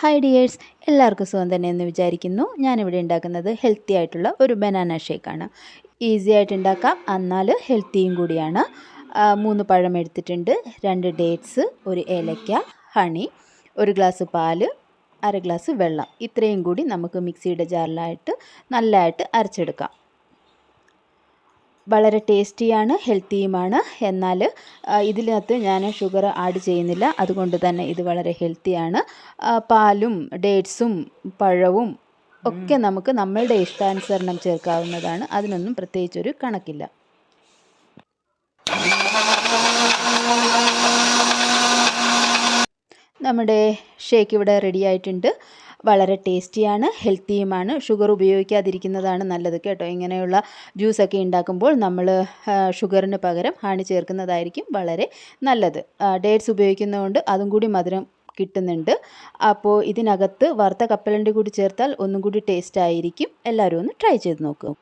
Hi dears എല്ലാവർക്കും സുഖം തന്നെ എന്ന് വിചാരിക്കുന്നു. ഞാനിവിടെ ഉണ്ടാക്കുന്നത് ഹെൽത്തി ആയിട്ടുള്ള ഒരു ബനാന ഷേക്കാണ് ഈസി ആയിട്ട് ഉണ്ടാക്കാം. എന്നാൽ ഹെൽത്തിയും കൂടിയാണ്. മൂന്ന് പഴം എടുത്തിട്ടുണ്ട്. രണ്ട് ഡേറ്റ്സ് ഒരു ഏലക്ക ഹണി ഒരു ഗ്ലാസ് പാൽ അര ഗ്ലാസ് വെള്ളം. ഇത്രയും കൂടി നമുക്ക് മിക്സിയുടെ ജാറിലായിട്ട് നല്ലതായിട്ട് അരച്ചെടുക്കാം. വളരെ ടേസ്റ്റിയാണ് ഹെൽത്തിയുമാണ്. എന്നാൽ ഇതിനകത്ത് ഞാൻ ഷുഗർ ആഡ് ചെയ്യുന്നില്ല. അതുകൊണ്ട് തന്നെ ഇത് വളരെ ഹെൽത്തിയാണ്. പാലും ഡേറ്റ്സും പഴവും ഒക്കെ നമുക്ക് നമ്മളുടെ ഇഷ്ടാനുസരണം ചേർക്കാവുന്നതാണ്. അതിനൊന്നും പ്രത്യേകിച്ചൊരു കണക്കില്ല. നമ്മുടെ ഷേക്ക് ഇവിടെ റെഡി ആയിട്ടുണ്ട്. വളരെ ടേസ്റ്റിയാണ് ഹെൽത്തിയുമാണ്. ഷുഗർ ഉപയോഗിക്കാതിരിക്കുന്നതാണ് നല്ലത് കേട്ടോ. ഇങ്ങനെയുള്ള ജ്യൂസൊക്കെ ഉണ്ടാക്കുമ്പോൾ നമ്മൾ ഷുഗറിന് പകരം ഹണി ചേർക്കുന്നതായിരിക്കും വളരെ നല്ലത്. ഡേറ്റ്സ് ഉപയോഗിക്കുന്നതുകൊണ്ട് അതും കൂടി മധുരം കിട്ടുന്നുണ്ട്. അപ്പോൾ ഇതിനകത്ത് വറുത്ത കപ്പലണ്ടി കൂടി ചേർത്താൽ ഒന്നും കൂടി ടേസ്റ്റ് ആയിരിക്കും. എല്ലാവരും ഒന്ന് ട്രൈ ചെയ്ത് നോക്കൂ.